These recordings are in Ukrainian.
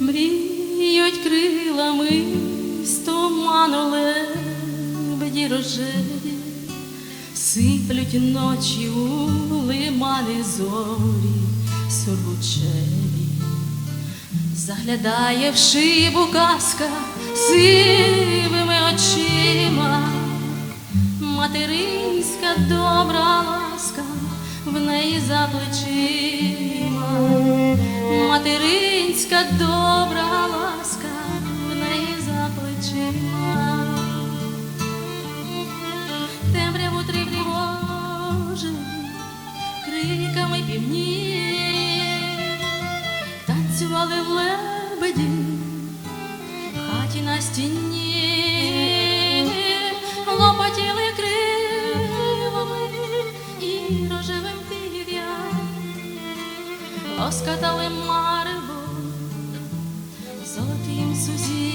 Мріють крилами з туману лебеді рожеві, сиплють ночі у лимани зорі сургучеві, заглядає в шибу казка сивими очима, материнська добра ласка в неї за плечима, материнська добра ласка в неї за плечима. Темряву тривожили криками півні, танцювали лебеді в хаті на стіні, лоскатали марево золотим сузір'ям.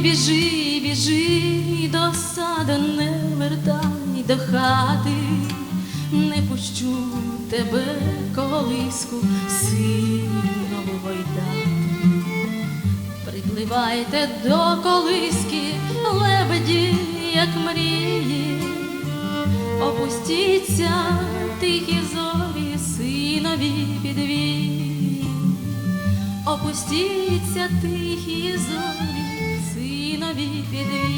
Біжи, біжи, до саду не вертай до хати, не пущу тебе колиску синову гойдати. Припливайте до колиски, лебеді, як мрії, опустіться тихі зорі, синові підвії. Опустіться тихі зорі, синові підвій.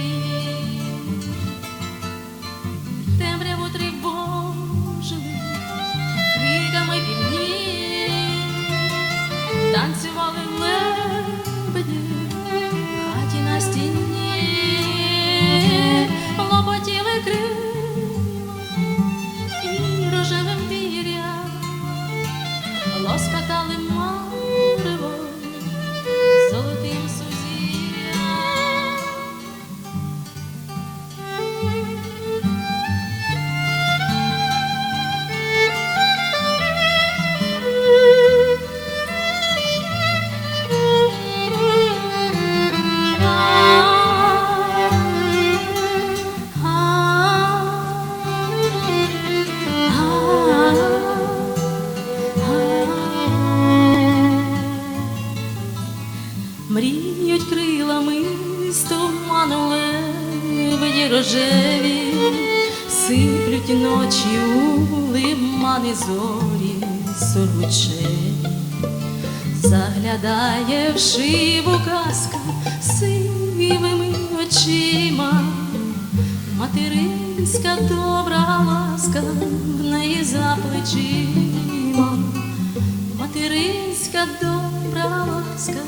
Мріють крилами з туману лебеді рожеві, сиплють ночі у лимани зорі сургучеві. Заглядає в шибу казка сивими очима, материнська добра ласка в неї за плечима, материнська добра ласка